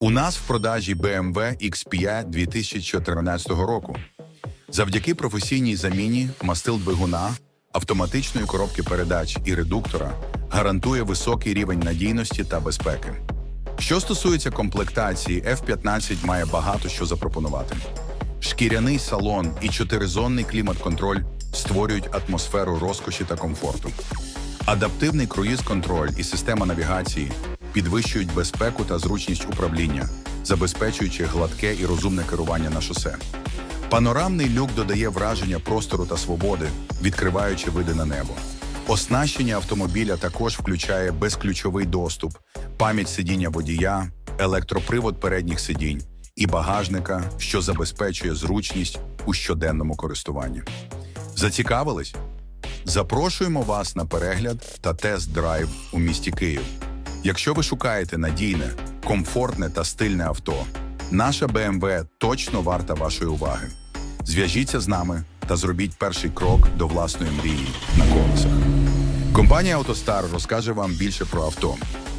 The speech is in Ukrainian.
У нас в продажі BMW X5 2014 року. Завдяки професійній заміні мастил двигуна, автоматичної коробки передач і редуктора гарантує високий рівень надійності та безпеки. Що стосується комплектації, F-15 має багато що запропонувати. Шкіряний салон і чотиризонний клімат-контроль створюють атмосферу розкоші та комфорту. Адаптивний круїз-контроль і система навігації підвищують безпеку та зручність управління, забезпечуючи гладке і розумне керування на шосе. Панорамний люк додає враження простору та свободи, відкриваючи види на небо. Оснащення автомобіля також включає безключовий доступ, пам'ять сидіння водія, електропривод передніх сидінь і багажника, що забезпечує зручність у щоденному користуванні. Зацікавились? Запрошуємо вас на перегляд та тест-драйв у місті Київ. Якщо ви шукаєте надійне, комфортне та стильне авто, наша BMW точно варта вашої уваги. Зв'яжіться з нами та зробіть перший крок до власної мрії на колесах. Компанія «АвтоСтар» розкаже вам більше про авто,